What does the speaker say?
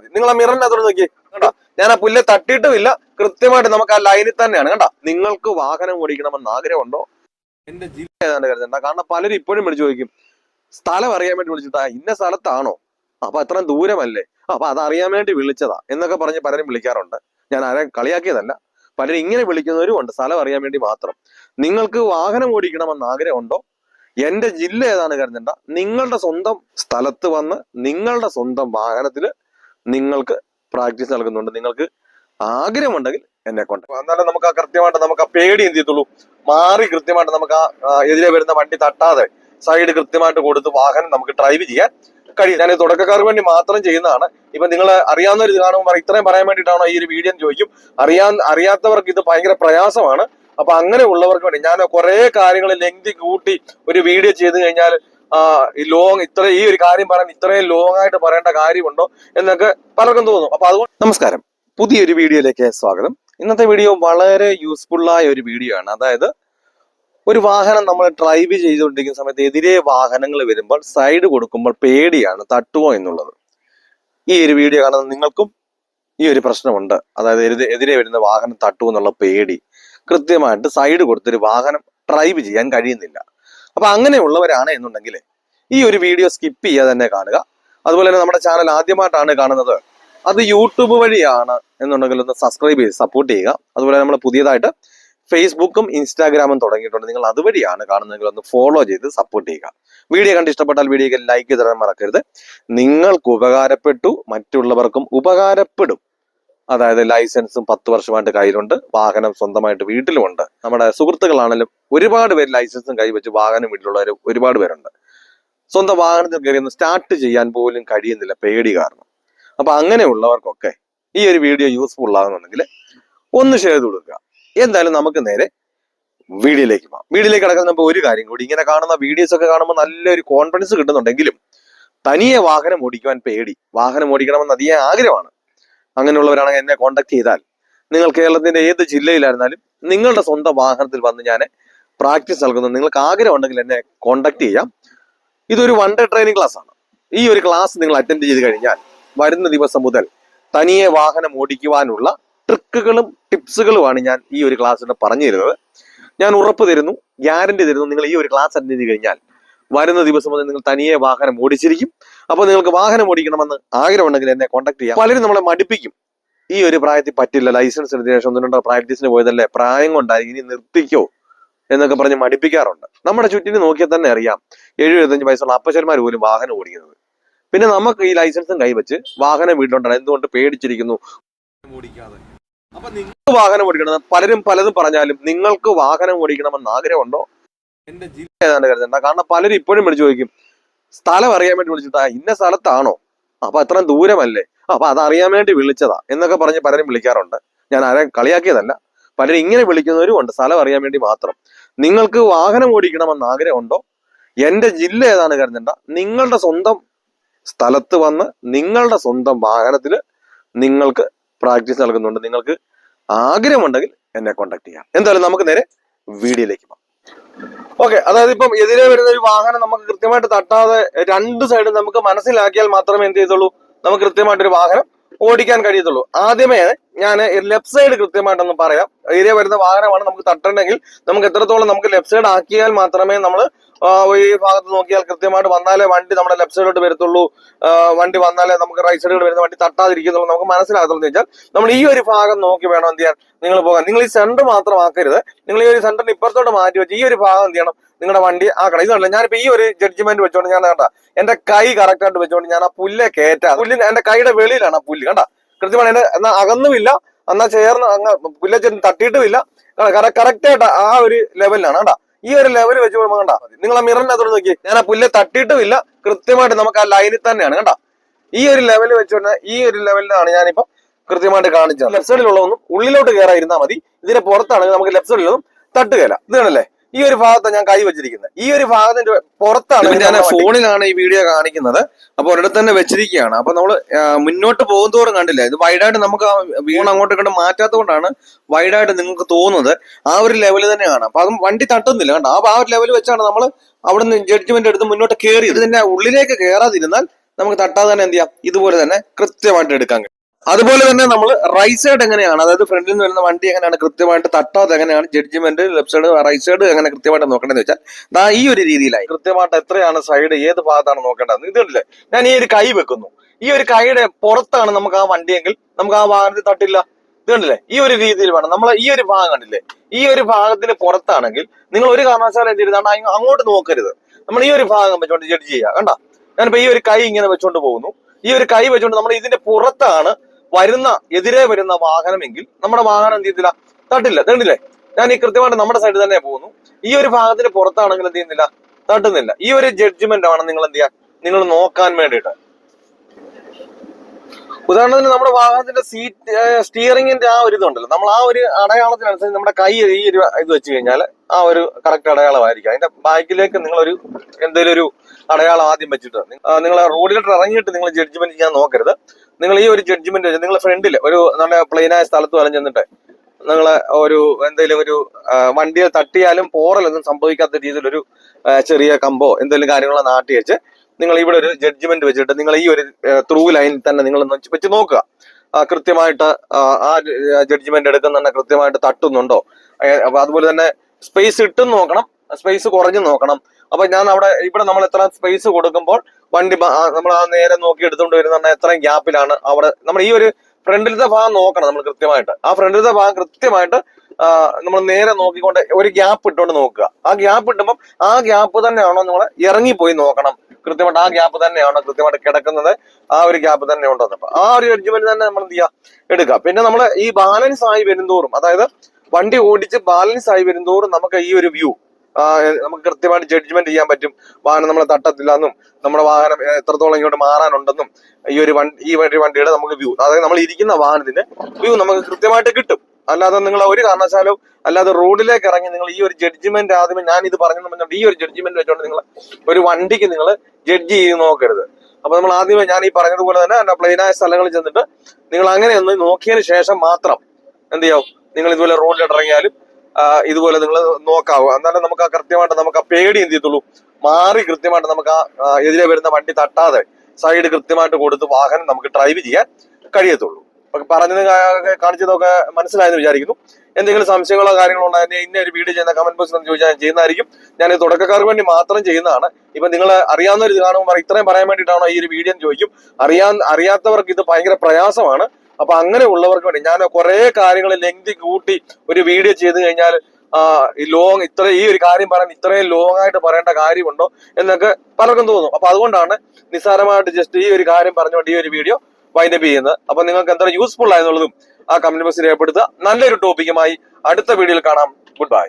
മതി. നിങ്ങൾ ആ മിററിനകത്തോട് നോക്കി. കണ്ടോ? ഞാൻ ആ പുല്ല് തട്ടിയിട്ടുമില്ല കൃത്യമായിട്ട് നമുക്ക് ആ ലൈനിൽ തന്നെയാണ്. കണ്ടോ? നിങ്ങൾക്ക് വാഹനം ഓടിക്കണമെന്ന് ആഗ്രഹമുണ്ടോ? എന്റെ ജില്ല ഏതാണ്ട് കരുതണ്ട കാരണം പലരും ഇപ്പോഴും വിളിച്ചു ചോദിക്കും സ്ഥലം അറിയാൻ വേണ്ടി വിളിച്ചിട്ടാ ഇന്ന സ്ഥലത്താണോ? അപ്പൊ അത്രയും ദൂരമല്ലേ? അപ്പൊ അതറിയാൻ വേണ്ടി വിളിച്ചതാ എന്നൊക്കെ പറഞ്ഞ് പലരും വിളിക്കാറുണ്ട്. ഞാൻ ആരെ കളിയാക്കിയതല്ല. പലരും ഇങ്ങനെ വിളിക്കുന്നവരും ഉണ്ട്. സ്ഥലം അറിയാൻ വേണ്ടി മാത്രം. നിങ്ങൾക്ക് വാഹനം ഓടിക്കണമെന്ന് ആഗ്രഹമുണ്ടോ? എന്റെ ജില്ല ഏതാണ് കരുതണ്ട. നിങ്ങളുടെ സ്വന്തം സ്ഥലത്ത് വന്ന് നിങ്ങളുടെ സ്വന്തം വാഹനത്തിൽ നിങ്ങൾക്ക് പ്രാക്ടീസ് നൽകുന്നുണ്ട്. നിങ്ങൾക്ക് ആഗ്രഹമുണ്ടെങ്കിൽ എന്നെ കൊണ്ട് എന്നാലും നമുക്ക് ആ കൃത്യമായിട്ട് നമുക്ക് ആ പേടി എന്ത് ചെയ്യത്തുള്ളൂ? മാറി കൃത്യമായിട്ട് നമുക്ക് ആ എതിരെ വരുന്ന വണ്ടി തട്ടാതെ സൈഡ് കൃത്യമായിട്ട് കൊടുത്ത് വാഹനം നമുക്ക് ഡ്രൈവ് ചെയ്യാൻ കഴിയും. ഞാൻ തുടക്കക്കാർക്ക് വേണ്ടി മാത്രം ചെയ്യുന്നതാണ്. ഇപ്പൊ നിങ്ങൾ അറിയാവുന്ന ഇത് കാണുമ്പോൾ ഇത്രയും പറയാൻ വേണ്ടിയിട്ടാണോ ഈ ഒരു വീഡിയോ ചോദിക്കും. അറിയാൻ അറിയാത്തവർക്ക് ഇത് ഭയങ്കര പ്രയാസമാണ്. അപ്പൊ അങ്ങനെ ഉള്ളവർക്ക് വേണ്ടി ഞാൻ കുറെ കാര്യങ്ങൾ ലെങ്തി കൂട്ടി ഒരു വീഡിയോ ചെയ്ത് കഴിഞ്ഞാൽ ഈ ലോങ് ഇത്ര ഈ ഒരു കാര്യം പറയാൻ ഇത്രയും ലോങ് ആയിട്ട് പറയേണ്ട കാര്യമുണ്ടോ എന്നൊക്കെ പലർക്കും തോന്നും. അപ്പൊ അതുകൊണ്ട് നമസ്കാരം. പുതിയൊരു വീഡിയോയിലേക്ക് സ്വാഗതം. ഇന്നത്തെ വീഡിയോ വളരെ യൂസ്ഫുൾ ആയ ഒരു വീഡിയോ ആണ്. അതായത് ഒരു വാഹനം നമ്മൾ ഡ്രൈവ് ചെയ്തുകൊണ്ടിരിക്കുന്ന സമയത്ത് എതിരെ വാഹനങ്ങൾ വരുമ്പോൾ സൈഡ് കൊടുക്കുമ്പോൾ പേടിയാണ് തട്ടുമോ എന്നുള്ളത്. ഈ ഒരു വീഡിയോ കാണുന്ന നിങ്ങൾക്കും ഈ ഒരു പ്രശ്നമുണ്ട്. അതായത് എതിരെ എതിരെ വരുന്ന വാഹനം തട്ടുമോ എന്നുള്ള പേടി. കൃത്യമായിട്ട് സൈഡ് കൊടുത്തൊരു വാഹനം ഡ്രൈവ് ചെയ്യാൻ കഴിയുന്നില്ല. അപ്പൊ അങ്ങനെയുള്ളവരാണ് എന്നുണ്ടെങ്കിൽ ഈ ഒരു വീഡിയോ സ്കിപ്പ് ചെയ്യാതെ തന്നെ കാണുക. അതുപോലെ തന്നെ നമ്മുടെ ചാനൽ ആദ്യമായിട്ടാണ് കാണുന്നത്. അത് യൂട്യൂബ് വഴിയാണ് എന്നുണ്ടെങ്കിൽ ഒന്ന് സബ്സ്ക്രൈബ് ചെയ്ത് സപ്പോർട്ട് ചെയ്യുക. അതുപോലെ നമ്മൾ പുതിയതായിട്ട് ഫേസ്ബുക്കും ഇൻസ്റ്റാഗ്രാമും തുടങ്ങിയിട്ടുണ്ട്. നിങ്ങൾ അതുവഴിയാണ് കാണുന്നതെങ്കിൽ ഒന്ന് ഫോളോ ചെയ്ത് സപ്പോർട്ട് ചെയ്യുക. വീഡിയോ കണ്ട് ഇഷ്ടപ്പെട്ടാൽ വീഡിയോക്ക് ലൈക്ക് തരാൻ മറക്കരുത്. നിങ്ങൾക്ക് ഉപകാരപ്പെട്ടു മറ്റുള്ളവർക്കും ഉപകാരപ്പെടും. അതായത് ലൈസൻസും പത്ത് വർഷമായിട്ട് കയ്യിലുണ്ട്. വാഹനം സ്വന്തമായിട്ട് വീട്ടിലുമുണ്ട്. നമ്മുടെ സുഹൃത്തുക്കളാണെങ്കിലും ഒരുപാട് പേര് ലൈസൻസും കൈവച്ച് വാഹനം വീട്ടിലുള്ളവർ ഒരുപാട് പേരുണ്ട്. സ്വന്തം വാഹനത്തിൽ കയറി ഒന്ന് സ്റ്റാർട്ട് ചെയ്യാൻ പോലും കഴിയുന്നില്ല. പേടി കാരണം. അപ്പൊ അങ്ങനെയുള്ളവർക്കൊക്കെ ഈ ഒരു വീഡിയോ യൂസ്ഫുൾ ആകുന്നുണ്ടെങ്കിൽ ഒന്ന് ഷെയർ കൊടുക്കുക. എന്തായാലും നമുക്ക് നേരെ വീഡിയോയിലേക്ക് പോകാം. വീഡിയോയിലേക്ക് കിടക്കുന്ന മുമ്പ് ഒരു കാര്യം കൂടി. ഇങ്ങനെ കാണുന്ന വീഡിയോസ് ഒക്കെ കാണുമ്പോൾ നല്ലൊരു കോൺഫിഡൻസ് കിട്ടുന്നുണ്ടെങ്കിലും തനിയെ വാഹനം ഓടിക്കുവാൻ പേടി. വാഹനം ഓടിക്കണമെന്ന് അതിയെ ആഗ്രഹമാണ്. അങ്ങനെയുള്ളവരാണെങ്കിൽ എന്നെ കോൺടാക്ട് ചെയ്താൽ. നിങ്ങൾ കേരളത്തിന്റെ ഏത് ജില്ലയിലായിരുന്നാലും നിങ്ങളുടെ സ്വന്തം വാഹനത്തിൽ വന്ന് ഞാൻ പ്രാക്ടീസ് നൽകുന്നു. നിങ്ങൾക്ക് ആഗ്രഹം ഉണ്ടെങ്കിൽ എന്നെ കോൺടാക്ട് ചെയ്യാം. ഇതൊരു വൺ ഡേ ട്രെയിനിങ് ക്ലാസ് ആണ്. ഈ ഒരു ക്ലാസ് നിങ്ങൾ അറ്റൻഡ് ചെയ്ത് കഴിഞ്ഞാൽ വരുന്ന ദിവസം മുതൽ തനിയെ വാഹനം ഓടിക്കുവാനുള്ള ട്രിക്കുകളും ടിപ്സുകളുമാണ് ഞാൻ ഈ ഒരു ക്ലാസ്സിന് പറഞ്ഞു തരുന്നത്. ഞാൻ ഉറപ്പ് തരുന്നു ഗ്യാരണ്ടി തരുന്നു നിങ്ങൾ ഈ ഒരു ക്ലാസ് അറ്റൻഡ് ചെയ്ത് കഴിഞ്ഞാൽ വരുന്ന ദിവസം മുതൽ നിങ്ങൾ തനിയെ വാഹനം ഓടിച്ചിരിക്കും. അപ്പോൾ നിങ്ങൾക്ക് വാഹനം ഓടിക്കണമെന്ന് ആഗ്രഹമുണ്ടെങ്കിൽ എന്നെ കോൺടാക്ട് ചെയ്യാം. പലരും നമ്മളെ മടിപ്പിക്കും. ഈ ഒരു പ്രായത്തിൽ പറ്റില്ല ലൈസൻസ് എടുത്ത ശേഷം ഒന്നും രണ്ടോ പ്രാക്ടീസിന് പോയതല്ലേ പ്രായം കൊണ്ടായി ഇനി നിർത്തിക്കോ എന്നൊക്കെ പറഞ്ഞ് മടിപ്പിക്കാറുണ്ട്. നമ്മുടെ ചുറ്റിന് നോക്കിയാൽ തന്നെ അറിയാം ഏഴ് എഴുപത്തഞ്ച് വയസ്സുള്ള അപ്പച്ചന്മാർ പോലും വാഹനം ഓടിക്കുന്നത്. പിന്നെ നമുക്ക് ഈ ലൈസൻസും കൈവച്ച് വാഹനം വീട്ടിലുണ്ടാണ് എന്തുകൊണ്ട് പേടിച്ചിരിക്കുന്നു? ഓടിക്കാതെ. അപ്പൊ നിങ്ങൾക്ക് വാഹനം ഓടിക്കണം പലരും പലതും പറഞ്ഞാലും നിങ്ങൾക്ക് വാഹനം ഓടിക്കണമെന്ന് ആഗ്രഹമുണ്ടോ? എന്റെ ജില്ല ഏതാണ്ട് കരുതണ്ട. കാരണം പലരും ഇപ്പോഴും വിളിച്ചു ചോദിക്കും സ്ഥലം അറിയാൻ വേണ്ടി വിളിച്ചിട്ടാ ഇന്ന സ്ഥലത്താണോ? അപ്പൊ അത്രയും ദൂരമല്ലേ? അപ്പൊ അതറിയാൻ വേണ്ടി വിളിച്ചതാ എന്നൊക്കെ പറഞ്ഞ് പലരും വിളിക്കാറുണ്ട്. ഞാൻ ആരെ കളിയാക്കിയതല്ല. പലരും ഇങ്ങനെ വിളിക്കുന്നവരും ഉണ്ട്. സ്ഥലം അറിയാൻ വേണ്ടി മാത്രം. നിങ്ങൾക്ക് വാഹനം ഓടിക്കണമെന്ന് ആഗ്രഹമുണ്ടോ? എന്റെ ജില്ല ഏതാണ് കരുതണ്ട. നിങ്ങളുടെ സ്വന്തം സ്ഥലത്ത് വന്ന് നിങ്ങളുടെ സ്വന്തം വാഹനത്തിൽ നിങ്ങൾക്ക് പ്രാക്ടീസ് നൽകുന്നുണ്ട്. നിങ്ങൾക്ക് ആഗ്രഹമുണ്ടെങ്കിൽ എന്നെ കോൺടാക്ട് ചെയ്യാം. എന്തായാലും നമുക്ക് നേരെ വീഡിയോയിലേക്ക് പോകാം. ഓക്കെ അതായത് ഇപ്പം എതിരെ വരുന്ന ഒരു വാഹനം നമുക്ക് കൃത്യമായിട്ട് തട്ടാതെ രണ്ട് സൈഡും നമുക്ക് മനസ്സിലാക്കിയാൽ മാത്രമേ എന്ത് ചെയ്തുള്ളൂ നമുക്ക് കൃത്യമായിട്ട് ഒരു വാഹനം ഓടിക്കാൻ കഴിയത്തുള്ളൂ. ആദ്യമേ ഞാൻ ലെഫ്റ്റ് സൈഡ് കൃത്യമായിട്ടൊന്ന് പറയാം. എതിരെ വരുന്ന വാഹനമാണ് നമുക്ക് തട്ടണമെങ്കിൽ നമുക്ക് എത്രത്തോളം നമുക്ക് ലെഫ്റ്റ് സൈഡ് ആക്കിയാൽ മാത്രമേ നമ്മൾ ഈ ഭാഗത്ത് നോക്കിയാൽ കൃത്യമായിട്ട് വന്നാലേ വണ്ടി നമ്മുടെ ലെഫ്റ്റ് സൈഡിലോട്ട് വരത്തുള്ളൂ. വണ്ടി വന്നാലേ നമുക്ക് റൈറ്റ് സൈഡിൽ വരുന്ന വണ്ടി തട്ടാതിരിക്കുന്നുള്ളൂ നമുക്ക് മനസ്സിലാകത്തുള്ളൂ എന്ന് വെച്ചാൽ നമ്മൾ ഈ ഒരു ഭാഗം നോക്കി വേണം എന്ത് ചെയ്യാൻ നിങ്ങൾ പോകാൻ. നിങ്ങൾ ഈ സെന്റർ മാത്രം ആക്കരുത്. നിങ്ങൾ ഈ ഒരു സെന്ററിന് ഇപ്പുറത്തോട്ട് മാറ്റി വെച്ച് ഈ ഒരു ഭാഗം എന്ത് ചെയ്യണം? നിങ്ങളുടെ വണ്ടി ആക്കണം. ഇതല്ല ഞാനിപ്പോ ഈ ഒരു ജഡ്ജ്മെന്റ് വെച്ചോണ്ട് ഞാൻ കണ്ട എന്റെ കൈ കറക്റ്റ് ആയിട്ട് വെച്ചോണ്ട് ഞാൻ ആ പുല്ലെ കയറ്റാ. പുല്ലിന് എന്റെ കൈയുടെ വെളിയിലാണ് ആ പുല്ല് കണ്ട? കൃത്യമാണ് എന്റെ എന്നാ അകന്നുമില്ല എന്നാ ചേർന്ന് അങ്ങ് പുല്ലെ തട്ടിയിട്ടുമില്ല. കറക്റ്റ് ആയിട്ട് ആ ഒരു ലെവലിലാണ് കണ്ട? ഈ ഒരു ലെവൽ വെച്ച് കണ്ട നിങ്ങൾ ആ മിററിനകത്തോട് നോക്കി. ഞാൻ ആ പുല്ല് തട്ടിയിട്ടുമില്ല. കൃത്യമായിട്ട് നമുക്ക് ആ ലൈനിൽ തന്നെയാണ് കണ്ട? ഈ ഒരു ലെവൽ വെച്ചുകൊണ്ട് ഈ ഒരു ലെവലിലാണ് ഞാനിപ്പോ കൃത്യമായിട്ട് കാണിച്ചത്. ലെഫ്റ്റ് സൈഡിലുള്ളതൊന്നും ഉള്ളിലോട്ട് കയറാതിരുന്നാൽ മതി. ഇതിന്റെ പുറത്താണെങ്കിൽ നമുക്ക് ലെഫ്റ്റ് സൈഡിലൊന്നും തട്ടുകയില്ല ഇതാണല്ലേ ഈ ഒരു ഭാഗത്താണ് ഞാൻ കൈ വെച്ചിരിക്കുന്നത്. ഈ ഒരു ഭാഗത്തിന്റെ പുറത്താണ് ഞാൻ ഫോണിലാണ് ഈ വീഡിയോ കാണിക്കുന്നത്. അപ്പൊ ഒരിടത്ത് തന്നെ വെച്ചിരിക്കുകയാണ്. അപ്പൊ നമ്മൾ മുന്നോട്ട് പോകുന്നതോറും കണ്ടില്ല? ഇത് വൈഡായിട്ട് നമുക്ക് ആ വീണ് അങ്ങോട്ട് കണ്ട് മാറ്റാത്തത് കൊണ്ടാണ് വൈഡായിട്ട് നിങ്ങൾക്ക് തോന്നുന്നത്. ആ ഒരു ലെവലിൽ തന്നെയാണ്. അപ്പൊ അതും വണ്ടി തട്ടുന്നില്ല. കണ്ടോ? ആ ആ ഒരു ലെവൽ വെച്ചാണ് നമ്മൾ അവിടെ നിന്ന് ജഡ്ജ്മെന്റ് എടുത്ത് മുന്നോട്ട് കയറി തന്നെ ഉള്ളിലേക്ക് കയറാതിരുന്നാൽ നമുക്ക് തട്ടാതെ തന്നെ എന്ത് ചെയ്യാം? ഇതുപോലെ തന്നെ കൃത്യമായിട്ട് എടുക്കാൻ കഴിയും. അതുപോലെ തന്നെ നമ്മൾ റൈറ്റ് സൈഡ് എങ്ങനെയാണ്? അതായത് ഫ്രണ്ടിൽ നിന്ന് വരുന്ന വണ്ടി എങ്ങനെയാണ്? കൃത്യമായിട്ട് തട്ടാതെ എങ്ങനെയാണ്? Judgement left side right side എങ്ങനെ കൃത്യമായിട്ട് നോക്കേണ്ടതെന്ന് വെച്ചാൽ ദാ ഈ ഒരു രീതിയിലായി. കൃത്യമായിട്ട് എത്രയാണ് സൈഡ് ഏത് ഭാഗത്താണ് നോക്കേണ്ടത് ഇതുണ്ടല്ലേ ഞാൻ ഈ ഒരു കൈ വെക്കുന്നു. ഈ ഒരു കൈയുടെ പുറത്താണ് നമുക്ക് ആ വണ്ടിയെങ്കിൽ നമുക്ക് ആ വാഹനത്തിൽ തട്ടില്ല. ഇത് കണ്ടില്ലേ? ഈ ഒരു രീതിയിൽ വേണം. നമ്മൾ ഈ ഒരു ഭാഗം കണ്ടില്ലേ? ഈ ഒരു ഭാഗത്തിന് പുറത്താണെങ്കിൽ നിങ്ങൾ ഒരു കാരണവശാലും എന്ത് ചെയ്താണ് അങ്ങോട്ട് നോക്കരുത്. നമ്മൾ ഈ ഒരു ഭാഗം വെച്ചുകൊണ്ട് ജഡ്ജ് ചെയ്യുക. കണ്ട? ഞാനിപ്പോ ഈ ഒരു കൈ ഇങ്ങനെ വെച്ചോണ്ട് പോകുന്നു. ഈ ഒരു കൈ വെച്ചുകൊണ്ട് നമ്മൾ ഇതിന്റെ പുറത്താണ് വരുന്ന എതിരെ വരുന്ന വാഹനമെങ്കിൽ നമ്മുടെ വാഹനം എന്ത് ചെയ്തില്ല തട്ടില്ല. തട്ടില്ലേ ഞാൻ ഈ കൃത്യമായിട്ട് നമ്മുടെ സൈഡിൽ തന്നെ പോകുന്നു. ഈ ഒരു ഭാഗത്തിന് പുറത്താണെങ്കിൽ എന്ത് ചെയ്യുന്നില്ല? തട്ടുന്നില്ല. ഈ ഒരു ജഡ്ജ്മെന്റ് ആണ് നിങ്ങൾ എന്ത് ചെയ്യാൻ നിങ്ങൾ നോക്കാൻ വേണ്ടിയിട്ട്. ഉദാഹരണത്തിന് നമ്മുടെ വാഹനത്തിന്റെ സീറ്റ് സ്റ്റിയറിംഗിന്റെ ആ ഒരു ഇതുണ്ടല്ലോ. നമ്മൾ ആ ഒരു അടയാളത്തിനനുസരിച്ച് നമ്മുടെ കൈ ഈ ഒരു ഇത് വെച്ച് കഴിഞ്ഞാൽ ആ ഒരു കറക്റ്റ് അടയാളമായിരിക്കും. അതിന്റെ ബാക്കിലേക്ക് നിങ്ങളൊരു എന്തെങ്കിലും ഒരു അടയാളം ആദ്യം വെച്ചിട്ട് നിങ്ങൾ റോഡിലോട്ട് ഇറങ്ങിയിട്ട് നിങ്ങൾ ജഡ്ജ്മെന്റ് ചെയ്യാൻ നോക്കരുത്. നിങ്ങൾ ഈ ഒരു ജഡ്ജ്മെന്റ് നിങ്ങളെ ഫ്രണ്ടിൽ ഒരു നല്ല പ്ലെയിനായ സ്ഥലത്ത് വലം ചെന്നിട്ട് നിങ്ങൾ ഒരു എന്തെങ്കിലും ഒരു വണ്ടിയിൽ വണ്ടിയെ തട്ടിയാലും പോറലൊന്നും സംഭവിക്കാത്ത രീതിയിൽ ഒരു ചെറിയ കമ്പോ എന്തെങ്കിലും കാര്യങ്ങളോ നാട്ടി വെച്ച് നിങ്ങൾ ഇവിടെ ഒരു ജഡ്ജ്മെന്റ് വെച്ചിട്ട് നിങ്ങൾ ഈ ഒരു ത്രൂ ലൈൻ തന്നെ നിങ്ങൾ വെച്ച് നോക്കുക. കൃത്യമായിട്ട് ആ, ജഡ്ജ്മെന്റ് എടുക്കുന്ന കൃത്യമായിട്ട് തട്ടുന്നുണ്ടോ? അതുപോലെ തന്നെ സ്പേസ് ഇട്ടും നോക്കണം സ്പേസ് കുറഞ്ഞു നോക്കണം. അപ്പൊ ഞാൻ അവിടെ ഇവിടെ നമ്മൾ എത്ര സ്പേസ് കൊടുക്കുമ്പോൾ വണ്ടി നമ്മൾ ആ നേരെ നോക്കി എടുത്തുകൊണ്ട് വരുന്ന എത്രയും ഗ്യാപ്പിലാണ് അവിടെ. നമ്മൾ ഈ ഒരു ഫ്രണ്ടിലത്തെ ഭാഗം നോക്കണം നമ്മൾ കൃത്യമായിട്ട്. ആ ഫ്രണ്ടിലത്തെ ഭാഗം കൃത്യമായിട്ട് നമ്മൾ നേരെ നോക്കിക്കൊണ്ട് ഒരു ഗ്യാപ്പ് ഇട്ടുകൊണ്ട് നോക്കുക. ആ ഗ്യാപ്പ് ഇട്ടുമ്പോൾ ആ ഗ്യാപ്പ് തന്നെയാണോ നമ്മൾ ഇറങ്ങിപ്പോയി നോക്കണം. കൃത്യമായിട്ട് ആ ഗ്യാപ്പ് തന്നെയാണോ കൃത്യമായിട്ട് കിടക്കുന്നത്? ആ ഒരു ഗ്യാപ്പ് തന്നെ ഉണ്ടോ. അപ്പൊ ആ ഒരു ജഡ്ജ്മെന്റ് തന്നെ നമ്മൾ എന്ത് ചെയ്യുക? എടുക്കുക. പിന്നെ നമ്മൾ ഈ ബാലൻസ് ആയി വരുന്തോറും അതായത് വണ്ടി ഓടിച്ച് ബാലൻസ് ആയി വരുന്തോറും നമുക്ക് ഈ ഒരു വ്യൂ നമുക്ക് കൃത്യമായിട്ട് ജഡ്ജ്മെന്റ് ചെയ്യാൻ പറ്റും. വാഹനം നമ്മളെ തട്ടത്തില്ല എന്നും നമ്മുടെ വാഹനം എത്രത്തോളം ഇങ്ങോട്ട് മാറാനുണ്ടെന്നും ഈ ഒരു വണ്ടി ഈ ഒരു വണ്ടിയുടെ നമുക്ക് വ്യൂ അതായത് നമ്മൾ ഇരിക്കുന്ന വാഹനത്തിന്റെ വ്യൂ നമുക്ക് കൃത്യമായിട്ട് കിട്ടും. അല്ലാതെ നിങ്ങൾ ഒരു കാരണവശാലും അല്ലാതെ റോഡിലേക്ക് ഇറങ്ങി നിങ്ങൾ ഈ ഒരു ജഡ്ജ്മെന്റ് ആദ്യമേ ഞാൻ ഇത് പറഞ്ഞു പറഞ്ഞാൽ ഈ ഒരു ജഡ്ജ്മെന്റ് വെച്ചോണ്ട് നിങ്ങൾ ഒരു വണ്ടിക്ക് നിങ്ങൾ ജഡ്ജ് ചെയ്ത് നോക്കരുത്. അപ്പൊ നമ്മൾ ആദ്യമേ ഞാൻ ഈ പറഞ്ഞതുപോലെ തന്നെ പ്ലെയിനായ സ്ഥലങ്ങളിൽ ചെന്നിട്ട് നിങ്ങൾ അങ്ങനെ ഒന്ന് നോക്കിയതിന് ശേഷം മാത്രം എന്ത് ചെയ്യാവും നിങ്ങൾ ഇതുപോലെ റോഡിൽ ഇറങ്ങിയാലും ഇതുപോലെ നിങ്ങൾ നോക്കാവൂ. എന്നാലും നമുക്ക് ആ കൃത്യമായിട്ട് നമുക്ക് ആ പേടി എന്ത് ചെയ്യത്തുള്ളൂ? മാറി കൃത്യമായിട്ട് നമുക്ക് ആ എതിരെ വരുന്ന വണ്ടി തട്ടാതെ സൈഡ് കൃത്യമായിട്ട് കൊടുത്ത് വാഹനം നമുക്ക് ഡ്രൈവ് ചെയ്യാൻ കഴിയത്തുള്ളൂ. പറഞ്ഞത് കാണിച്ചതൊക്കെ മനസ്സിലായെന്ന് വിചാരിക്കുന്നു. എന്തെങ്കിലും സംശയങ്ങളോ കാര്യങ്ങളോ ഉണ്ടെങ്കിൽ ഇന്ന ഒരു വീഡിയോ ചെയ്യുന്ന കമന്റ് ബോക്സിൽ ചോദിച്ചാൽ ചെയ്യുന്നതായിരിക്കും. ഞാൻ തുടക്കക്കാർക്ക് വേണ്ടി മാത്രം ചെയ്യുന്നതാണ്. ഇപ്പൊ നിങ്ങൾ അറിയാവുന്ന ഒരു ഇത് കാണുമ്പോൾ ഇത്രയും പറയാൻ വേണ്ടിയിട്ടാണോ ഈ ഒരു വീഡിയോ ചോദിക്കും. അറിയാൻ അറിയാത്തവർക്ക് ഇത് ഭയങ്കര പ്രയാസമാണ്. അപ്പൊ അങ്ങനെ ഉള്ളവർക്ക് വേണ്ടി ഞാൻ കുറെ കാര്യങ്ങൾ ലെങ്തി കൂട്ടി ഒരു വീഡിയോ ചെയ്ത് കഴിഞ്ഞാൽ ഈ ലോങ് ഇത്ര ഈ ഒരു കാര്യം പറയാൻ ഇത്രയും ലോങ് ആയിട്ട് പറയേണ്ട കാര്യമുണ്ടോ എന്നൊക്കെ പലർക്കും തോന്നും. അപ്പൊ അതുകൊണ്ടാണ് നിസ്സാരമായിട്ട് ജസ്റ്റ് ഈ ഒരു കാര്യം പറഞ്ഞുകൊണ്ട് ഈ ഒരു വീഡിയോ വൈൻഡപ്പ് ചെയ്യുന്നത്. അപ്പൊ നിങ്ങൾക്ക് എന്താ യൂസ്ഫുൾ ആയെന്നുള്ളതും ആ കമന്റ് ബോക്സിൽ രേഖപ്പെടുത്തുക. നല്ലൊരു ടോപ്പിക്കുമായി അടുത്ത വീഡിയോയിൽ കാണാം. Good bye